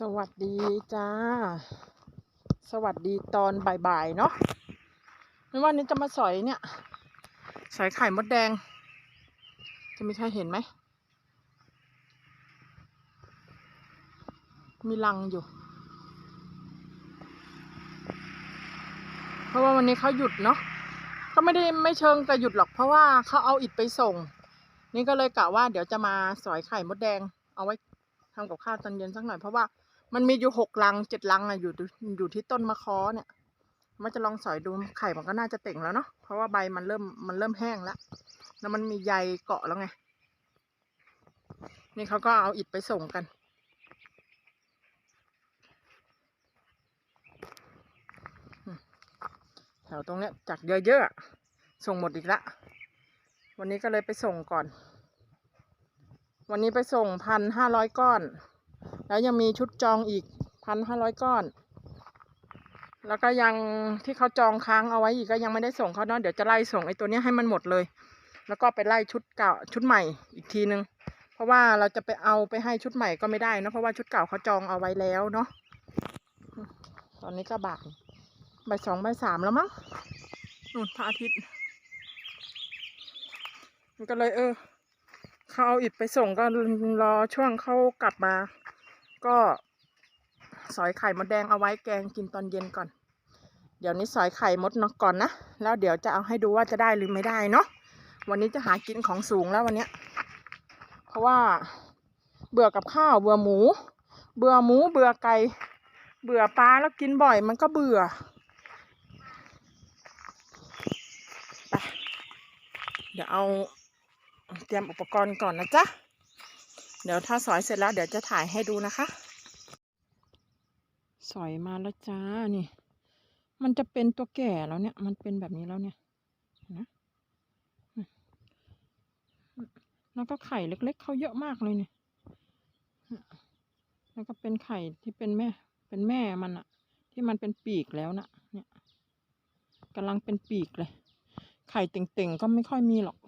สวัสดีจ้า สวัสดีตอนบ่ายๆเนาะไม่ว่านี้จะมาสอยเนี่ย สอยไข่มดแดง จะมีใครเห็นไหม มีรังอยู่ เพราะว่าวันนี้เขาหยุดเนาะ ก็ไม่ได้ไม่เชิงแต่หยุดหรอก เพราะว่าเขาเอาอิฐไปส่ง นี่ก็เลยกะว่าเดี๋ยวจะมาสอยไข่มดแดง เอาไว้ ทำกับข้าวตอนเย็นสักหน่อยเพราะว่ามันมีอยู่หกลังเจ็ดลังอะอยู่อยู่ที่ต้นมะค้อเนี่ยมันจะลองสอยดูไข่มันก็น่าจะเต่งแล้วเนาะเพราะว่าใบมันเริ่มมันเริ่มแห้งแล้วแล้วมันมีใยเกาะแล้วไงนี่เขาก็เอาอิฐไปส่งกัน แถวตรงเนี้ยจากเยอะๆอะส่งหมดอีกละ วันนี้ก็เลยไปส่งก่อน วันนี้ไปส่งพันห้าร้อยก้อน แล้วยังมีชุดจองอีกพันห้าร้อยก้อน แล้วก็ยังที่เขาจองค้างเอาไว้อีกก็ยังไม่ได้ส่งเขาเนาะเดี๋ยวจะไล่ส่งไอ้ตัวนี้ให้มันหมดเลย แล้วก็ไปไล่ชุดเก่าชุดใหม่อีกทีนึง เพราะว่าเราจะไปเอาไปให้ชุดใหม่ก็ไม่ได้นะเพราะว่าชุดเก่าเขาจองเอาไว้แล้วเนาะตอนนี้ก็บ่ายบ่ายสองบ่ายสามแล้วมั้งนู่นพระอาทิตย์มันก็เลยเออ เขาเอาอิฐไปส่งก็รอช่วงเขากลับมา ก็สอยไข่มดแดงเอาไว้แกงกินตอนเย็นก่อน เดี๋ยวนี้สอยไข่มดนกก่อนนะ แล้วเดี๋ยวจะเอาให้ดูว่าจะได้หรือไม่ได้เนาะ วันนี้จะหากินของสูงแล้ววันเนี้ย เพราะว่าเบื่อกับข้าวเบื่อหมู เบื่อหมูเบื่อไก่ เบื่อปลาแล้วกินบ่อยมันก็เบื่อไปเดี๋ยวเอา เตรียมอุปกรณ์ก่อนนะจ๊ะ เดี๋ยวถ้าสอยเสร็จแล้วเดี๋ยวจะถ่ายให้ดูนะคะ สอยมาแล้วจ้านี่ มันจะเป็นตัวแก่แล้วเนี่ย มันเป็นแบบนี้แล้วเนี่ยนะแล้วก็ไข่เล็ก ๆเขาเยอะมากเลยเนี่ย แล้วก็เป็นไข่ที่เป็นแม่ เป็นแม่มันอะที่มันเป็นปีกแล้วนะเนี่ยกำลังเป็นปีกเลย ไข่เต่งๆก็ไม่ค่อยมีหรอก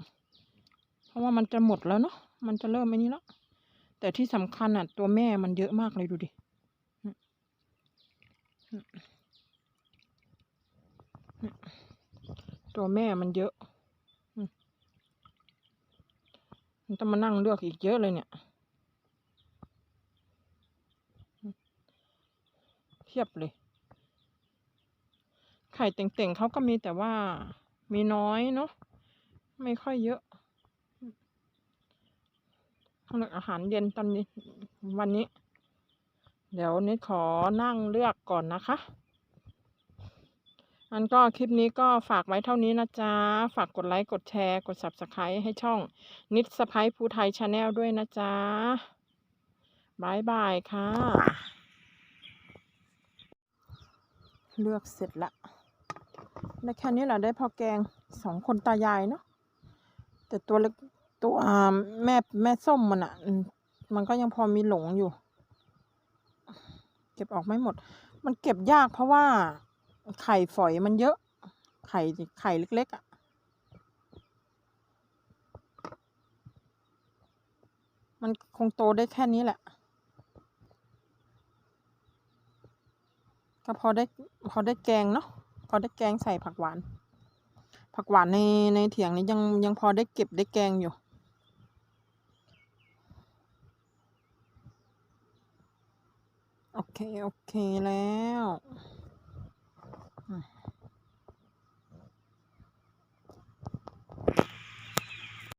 ราะว่ามันจะหมดแล้วเนาะ มันจะเริ่มไอ้นี้แล้ว แต่ที่สำคัญอะ ตัวแม่มันเยอะมากเลยดูดิ ตัวแม่มันเยอะ มันต้องมานั่งเลือกอีกเยอะเลยเนี่ยเทียบเลย ไข่เต่งๆเขาก็มีแต่ว่ามีน้อยเนาะ ไม่ค่อยเยอะำหรับอาหารเย็นตอนนี้วันนี้ เดี๋ยวนิดขอนั่งเลือกก่อนนะคะอันก็คลิปนี้ก็ฝากไว้เท่านี้นะจ๊ะ ฝากกดไลค์กดแชร์ กด subscribe ให้ช่องนิดสไปภูไทยชาแนลด้วยนะจ๊ะบายบายค่ะ เลือกเสร็จละได้แค่นี้แหละได้พอแกงสองคนตายายเนาะแต่ตัวเล็ก ตัวแม่แม่ส้มมันอะ่ะมันก็ยังพอมีหลงอยู่ เก็บออกไม่หมด มันเก็บยากเพราะว่าไข่ฝอยมันเยอะ ไข่ไข่เล็กๆอะมันคงโตได้แค่นี้แหละ ก็พอได้พอได้แกงเนาะพอได้แกงใส่ผักหวาน ผักหวานในในเถียงนี้ยังยังพอได้เก็บได้แกงอยู่ โอเค โอเคแล้ว